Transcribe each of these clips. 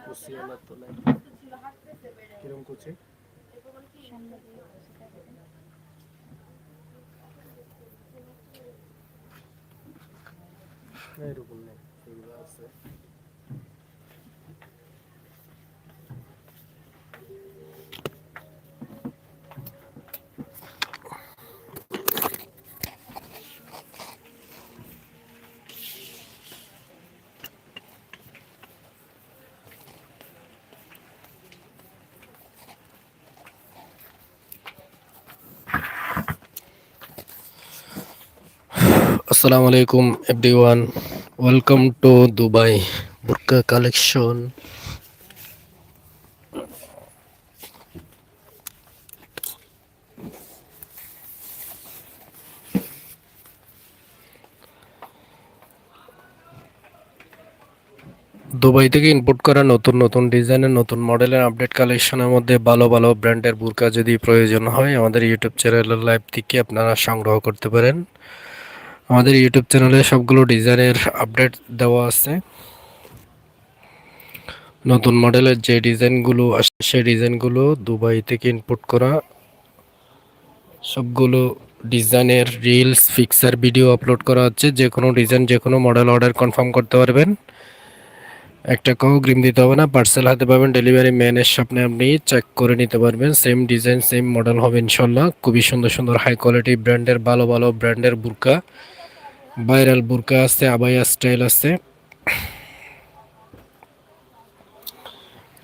কুচিওয়ালা তো নাই কিরম কুচি এরকম নেই এগুলো আছে আসসালামু আলাইকুম এভরিওয়ান ওয়েলকাম টু দুবাই বুরকা কালেকশন দুবাই থেকে ইম্পোর্ট করা নতুন নতুন ডিজাইনের নতুন মডেলের আপডেট কালেকশনের মধ্যে ভালো ভালো ব্র্যান্ডের বুরকা যদি প্রয়োজন হয়, আমাদের ইউটিউব চ্যানেলের লাইভ থেকে আপনারা সংগ্রহ করতে পারেন। আমাদের ইউটিউব চ্যানেলে সবগুলো ডিজাইনের আপডেট দেওয়া আছে। নতুন মডেলের যে ডিজাইনগুলো আসছে সেই ডিজাইনগুলো দুবাই থেকে ইনপুট করা। সবগুলো ডিজাইনের রিলস ফিক্সার ভিডিও আপলোড করা হচ্ছে। যে কোনো ডিজাইন যে কোনো মডেল অর্ডার কনফার্ম করতে পারবেন। একটা টাকাও গ্রিম দিতে হবে না পার্সেল হাতে পাবেন ডেলিভারি ম্যানের সামনে আপনি চেক করে নিতে পারবেন। সেম ডিজাইন সেম মডেল হবে ইনশাল্লাহ খুবই সুন্দর সুন্দর হাই কোয়ালিটি ব্র্যান্ডের ভালো ভালো ব্র্যান্ডের বুরকা। ভাইরাল বুরকা আছে আবাইয়া স্টাইল আছে।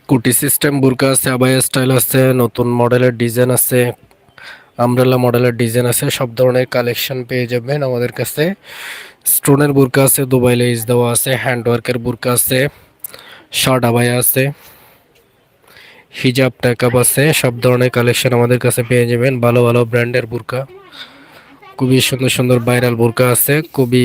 কুটি সিস্টেম বুরকা আছে আবাইয়া স্টাইল আছে, নতুন মডেলের ডিজাইন আছে, আমব্রেলা মডেলের ডিজাইন আছে, সব ধরনের কালেকশন পেয়ে যাবেন আমাদের কাছে। স্টোনের বুরকা আছে, দুবাই লেজ দেওয়া আছে, হ্যান্ডওয়ার্কের বুরকা আছে, শর্ট আবায়া আছে, হিজাব টাকাপ আছে, সব ধরনের কালেকশন আমাদের কাছে পেয়ে যাবেন, ভালো ভালো ব্র্যান্ডের বুরকা। খুবই সুন্দর সুন্দর ভাইরাল বুরকা আছে, খুবই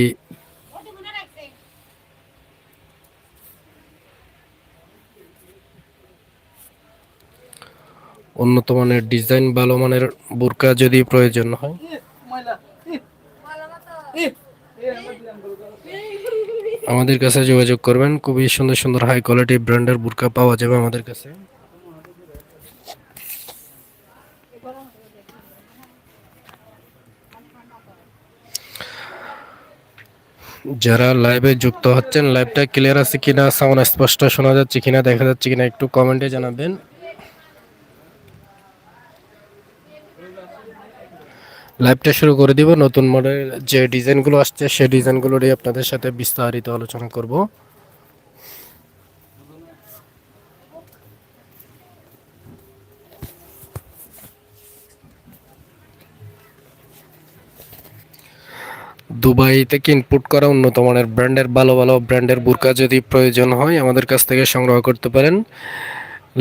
উন্নত মানের ডিজাইন ভালো মানের বুরকা যদি প্রয়োজন হয়। আমাদের কাছে যোগাযোগ করবেন, খুবই সুন্দর সুন্দর হাই কোয়ালিটি ব্র্যান্ডের বুরকা পাওয়া যাবে আমাদের কাছে। যারা লাইভে যুক্ত হচ্ছেন লাইভটা ক্লিয়ার আছে কিনা সাউন্ড স্পষ্ট শোনা যাচ্ছে কিনা, দেখা যাচ্ছে কিনা, একটু কমেন্টে জানাবেন। লাইভটা শুরু করে দিব, নতুন মডেল যে ডিজাইনগুলো আসছে, সেই ডিজাইনগুলো নিয়ে আপনাদের সাথে বিস্তারিত আলোচনা করব। দুবাই থেকে ইনপুট করা উন্নত মানের ব্র্যান্ডের, ভালো ভালো ব্র্যান্ডের বুরকা যদি প্রয়োজন হয়, আমাদের কাছ থেকে সংগ্রহ করতে পারেন।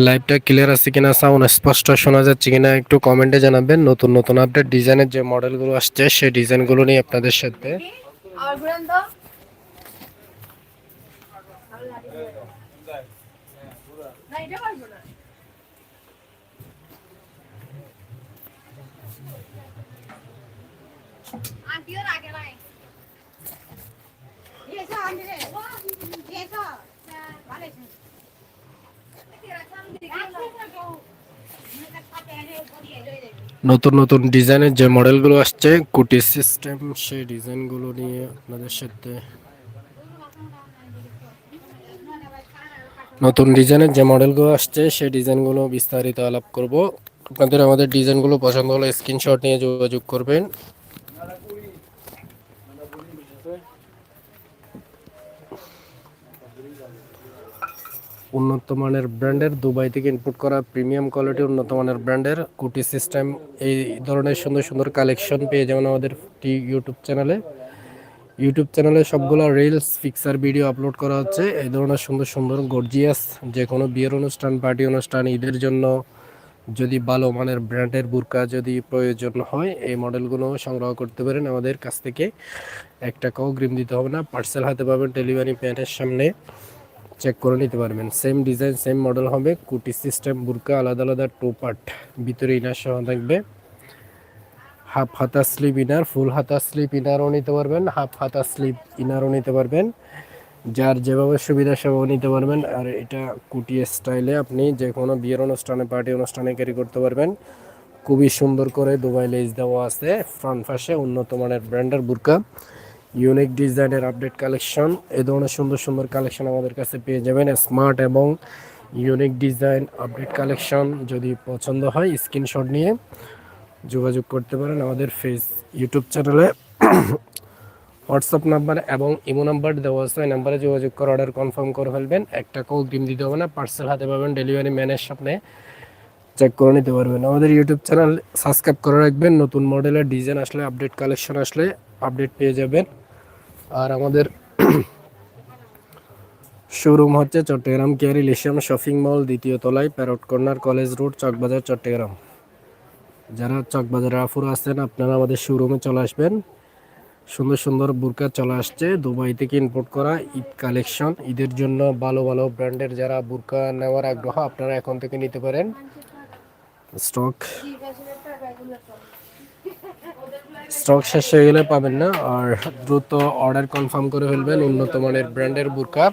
লাইভটা ক্লিয়ার আছে কিনা সাউন্ড স্পষ্ট শোনা যাচ্ছে কিনা একটু কমেন্টে জানাবেন। নতুন নতুন আপডেট ডিজাইনের যে মডেলগুলো আসছে, সেই ডিজাইনগুলো নিয়ে আপনাদের সাথে। নতুন নতুন ডিজাইনের যে মডেলগুলো আসছে, কুটি সিস্টেম সেই ডিজাইনগুলো নিয়ে আপনাদের সাথে নতুন ডিজাইনের যে মডেলগুলো আসছে, সেই ডিজাইনগুলো বিস্তারিত আলাপ করব। আপনাদের আমাদের ডিজাইনগুলো পছন্দ হলে স্ক্রিনশট নিয়ে যোগাযোগ করবেন। উন্নত মানের ব্র্যান্ডের দুবাই থেকে ইনপুট করা প্রিমিয়াম কোয়ালিটি উন্নত মানের ব্র্যান্ডের কুটি সিস্টেম এই ধরনের সুন্দর সুন্দর কালেকশন পেয়ে যাবেন আমাদের টি ইউটিউব চ্যানেলে ইউটিউব চ্যানেলে সবগুলো রিলস পিকচার ভিডিও আপলোড করা হচ্ছে। এই ধরনের সুন্দর সুন্দর গর্জিয়াস যে কোনো বিয়ের অনুষ্ঠান পার্টি অনুষ্ঠান, ঈদের জন্য যদি ভালো মানের ব্র্যান্ডের বুরকা যদি প্রয়োজন হয়, এই মডেলগুলো সংগ্রহ করতে পারেন আমাদের কাছ থেকে। এক টাকাও গ্রিম দিতে হবে না পার্সেল হাতে পাবেন ডেলিভারি প্যান্টের সামনে। চেক করে নিতে পারবেন। সেম ডিজাইন সেম মডেল হবে। কুটি সিস্টেম বুরকা আলাদা আলাদা টু পার্ট ভিতরে ইনার সহ থাকবে। হাফ হাতা স্লিপ ইনার ফুল হাতা স্লিপ ইনারও নিতে পারবেন। হাফ হাতা স্লিপ ইনারও নিতে পারবেন। যার যেভাবে সুবিধা সেভাবে নিতে পারবেন। আর এটা কুটি স্টাইলে আপনি যে কোনো বিয়ের অনুষ্ঠানে পার্টি অনুষ্ঠানে ক্যারি করতে পারবেন। খুবই সুন্দর করে দুবাই লেজ দেওয়া আছে। ফ্রন্ট পাশে উন্নত মানের ব্র্যান্ডের বুরকা ইউনিক ডিজাইনের আপডেট কালেকশন এ ধরনের সুন্দর সুন্দর কালেকশন আমাদের কাছে পেয়ে যাবেন। স্মার্ট এবং ইউনিক ডিজাইন আপডেট কালেকশন যদি পছন্দ হয় স্ক্রিনশট নিয়ে যোগাযোগ করতে পারেন আমাদের ফেস ইউটিউব চ্যানেলে হোয়াটসঅ্যাপ নাম্বার এবং ইমো নাম্বার দেওয়া আছে। ওই নাম্বারে যোগাযোগ করে অর্ডার কনফার্ম করে ফেলবেন। একটা কল ডিম দিতে হবে না পার্সেল হাতে পাবেন ডেলিভারি ম্যানের সামনে চেক করে নিতে পারবেন। আমাদের ইউটিউব চ্যানেল সাবস্ক্রাইব করে রাখবেন। নতুন মডেলের ডিজাইন আসলে আপডেট কালেকশন আসলে আপডেট পেয়ে যাবেন। আর আমাদের শোরুম হচ্ছে Chattogram Keari Ilysium shopping mall দ্বিতীয় তলায় parrot corner college road Chawkbazar, Chittagong. যারা চকবাজার আফুর আছেন, আপনারা আমাদের শোরুমে চলে আসবেন। সুন্দর সুন্দর বুরকা চলে আসছে। দুবাই থেকে ইম্পোর্ট করা ঈদ কালেকশন ঈদের জন্য ভালো ভালো ব্র্যান্ডের যারা বুরকা নেওয়ার আগ্রহ, আপনারা এখন থেকে নিতে পারেন। স্টক স্টক শেষ হয়ে গেলে পাবেন না, আর দ্রুত অর্ডার কনফার্ম করে ফেলবেন উন্নত মানের ব্র্যান্ডের বুরকা।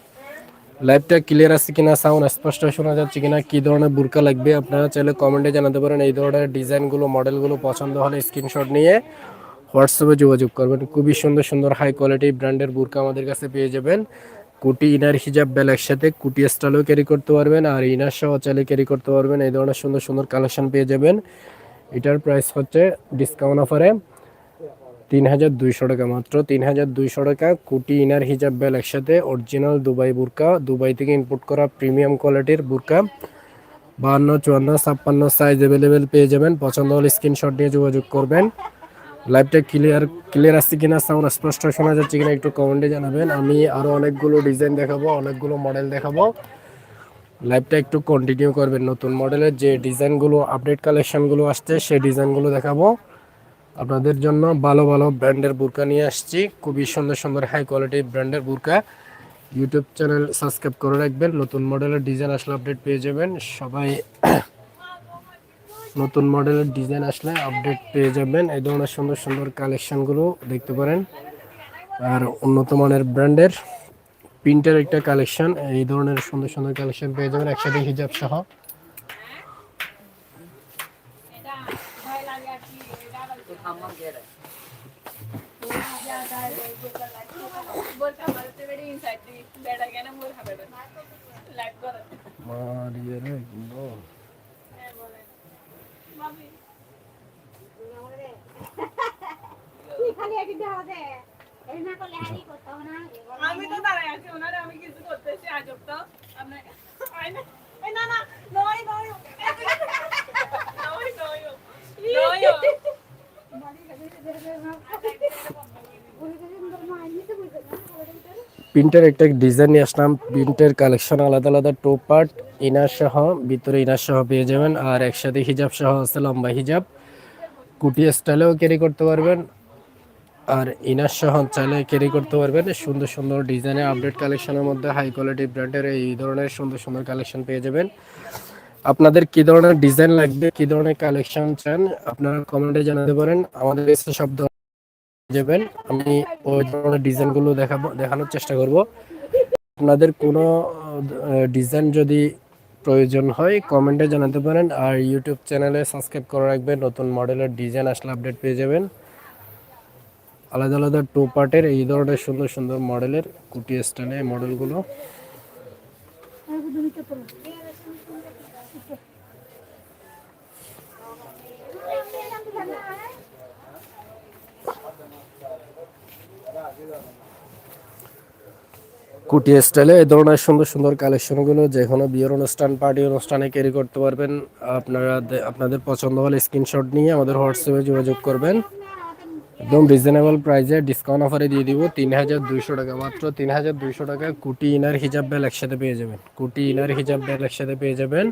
লাইভটা ক্লিয়ার আছে কিনা সাউন্ড স্পষ্ট শোনা যাচ্ছে কিনা, কী ধরনের বুরকা লাগবে আপনারা চাইলে কমেন্টে জানাতে পারেন। এই ধরনের ডিজাইনগুলো, মডেলগুলো পছন্দ হলে স্ক্রিনশট নিয়ে হোয়াটসঅ্যাপে যোগাযোগ করবেন। খুবই সুন্দর সুন্দর হাই কোয়ালিটি ব্র্যান্ডের বুরকা আমাদের কাছে পেয়ে যাবেন। কুটি ইনার হিজাব বেল একসাথে, কুটি স্টাইলও ক্যারি করতে পারবেন, আর ইনার সহ চাইলে ক্যারি করতে পারবেন। এই ধরনের সুন্দর সুন্দর কালেকশন পেয়ে যাবেন। এটার প্রাইস হচ্ছে ডিসকাউন্ট অফারে তিন হাজার দুইশো টাকা মাত্র। তিন হাজার দুইশো টাকা কুটি ইনার হিজাব বেল একসাথে অরিজিনাল দুবাই বুরকা। দুবাই থেকে ইম্পোর্ট করা প্রিমিয়াম কোয়ালিটির বুরকা। বাহান্ন, চুয়ান্ন, ছাপ্পান্ন সাইজ অ্যাভেলেবেল পেয়ে যাবেন। পছন্দ হলে স্ক্রিনশট নিয়ে যোগাযোগ করবেন। লাইভটা ক্লিয়ার ক্লিয়ার আসছে কিনা সাউন্ড স্পষ্ট শোনা যাচ্ছে কিনা একটু কমেন্টে জানাবেন। আমি আরও অনেকগুলো ডিজাইন দেখাবো, অনেকগুলো মডেল দেখাবো। লাইভটা একটু কন্টিনিউ করবেন। নতুন মডেলের যে ডিজাইনগুলো আপডেট কালেকশানগুলো আসছে, সেই ডিজাইনগুলো দেখাবো। আপনাদের জন্য ভালো ভালো ব্র্যান্ডের বুরকা নিয়ে আসছি। খুবই সুন্দর সুন্দর হাই কোয়ালিটি ব্র্যান্ডের বুরকা। ইউটিউব চ্যানেল সাবস্ক্রাইব করে রাখবেন। নতুন মডেলের ডিজাইন আসলে আপডেট পেয়ে যাবেন। সবাই নতুন মডেলের ডিজাইন আসলে আপডেট পেয়ে যাবেন। এই ধরনের সুন্দর সুন্দর কালেকশানগুলো দেখতে পারেন। আর উন্নত মানের ব্র্যান্ডের প্রিন্টের একটা কালেকশন এই ধরনের সুন্দর সুন্দর কালেকশন পেয়ে যাবেন। একসাথে হিজাব সহ বলতে আমার তো বেড়ে ইনসাইড দিই বেড়া কেন মোর হবে লাইভ করে মারিয়ে রে গুলো। মামি তুই খালি একদিন দেওয়া দে এই না করলে হারি করতে হবে না আমি তো দাঁড়ায় আছি ওনারে আমি কিছু করতেছি আজব তো আপনার না নয় নয় নয় নয় প্রিন্টের একটা ডিজাইন নিয়ে আসলাম। প্রিন্টের কালেকশন আলাদা আলাদা টু পার্ট ইনার সহ, ভিতরে ইনার সহ পেয়ে যাবেন। আর একসাথে হিজাব সহ আছে লম্বা হিজাব কুটি স্টাইলেও ক্যারি করতে পারবেন। আর ইনার সহ চাইলে ক্যারি করতে পারবেন। সুন্দর সুন্দর ডিজাইনের আপডেট কালেকশনের মধ্যে হাই কোয়ালিটি ব্র্যান্ডের এই ধরনের সুন্দর সুন্দর কালেকশন পেয়ে যাবেন। আপনাদের কি ধরনের ডিজাইন লাগবে, কি ধরনের কালেকশন চান, আপনারা কমেন্টে জানাতে পারেন। আমাদের কাছে সব যাবেন আমি ওই ধরনের ডিজাইনগুলো দেখাবো, দেখানোর চেষ্টা করব। আপনাদের কোনো ডিজাইন যদি প্রয়োজন হয় কমেন্টে জানাতে পারেন। আর ইউটিউব চ্যানেলে সাবস্ক্রাইব করে রাখবেন। নতুন মডেলের ডিজাইন আসলে আপডেট পেয়ে যাবেন। আলাদা আলাদা টু পার্টের এই ধরনের সুন্দর সুন্দর মডেলের কুটি স্টাইলে মডেলগুলো কুটি স্টাইলে এই ধরনের সুন্দর সুন্দর কালেকশনগুলো যে কোনো বিয়ের অনুষ্ঠান পার্টি অনুষ্ঠানে ক্যারি করতে পারবেন। আপনারা আপনাদের পছন্দ হলে স্ক্রিনশট নিয়ে আমাদের হোয়াটসঅ্যাপে যোগাযোগ করবেন। একদম রিজনেবল প্রাইসে ডিসকাউন্ট অফারে দিয়ে দিব। তিন হাজার দুইশো টাকা মাত্র। তিন হাজার দুইশো টাকা কুটি ইনার হিজাব বেল একসাথে পেয়ে যাবেন। কুটি ইনার হিজাব বেল একসাথে পেয়ে যাবেন।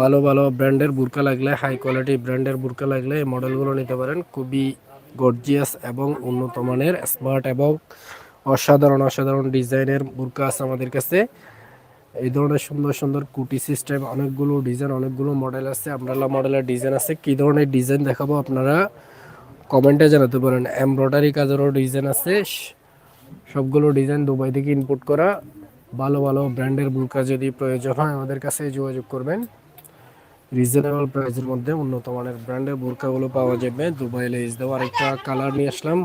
ভালো ভালো ব্র্যান্ডের বুরকা লাগলে হাই কোয়ালিটি ব্র্যান্ডের বুরকা লাগলে এই মডেলগুলো নিতে পারেন। খুবই গর্জিয়াস এবং উন্নত মানের স্মার্ট এবং অসাধারণ অসাধারণ ডিজাইনের বুরকা আছে আমাদের কাছে। এই ধরনের সুন্দর সুন্দর কুটি সিস্টেম অনেকগুলো ডিজাইন অনেকগুলো মডেল আছে। আমরালা মডেলের ডিজাইন আছে। কি ধরনের ডিজাইন দেখাবো আপনারা? কমেন্টে জানাতে পারেন। এমব্রয়ডারি কাজেরও ডিজাইন আছে। সবগুলো ডিজাইন দুবাই থেকে ইনপুট করা। ভালো ভালো ব্র্যান্ডের বুরকা যদি প্রয়োজন হয় আমাদের কাছে যোগাযোগ করবেন। রিজনেবল প্রাইসের মধ্যে উন্নত মানের ব্র্যান্ডের বুরকাগুলো পাওয়া যাবে। দুবাই লেজ দেওয়া আরেকটা কালার নিয়ে আসলাম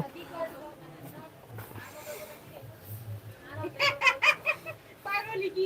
পাগলি কি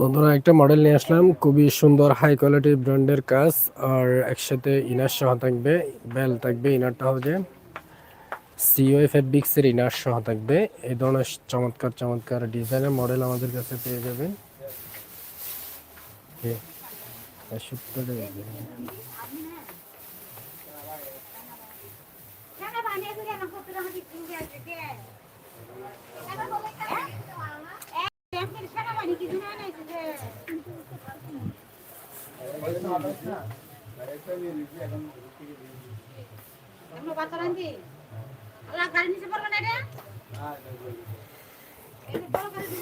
বন্ধুরা, একটা মডেল নিয়ে আসলাম। খুবই সুন্দর হাই কোয়ালিটির ব্র্যান্ডের কাজ আর একসাথে ইনার সহ থাকবে বেল থাকবে ইনারটা হচ্ছে সিওএ ফেব্রিক্সের ইনার সহ থাকবে। এই ধরনের চমৎকার চমৎকার ডিজাইনের মডেল আমাদের কাছে পেয়ে যাবেন। আমার কত টাকা দিচ্ছি আছে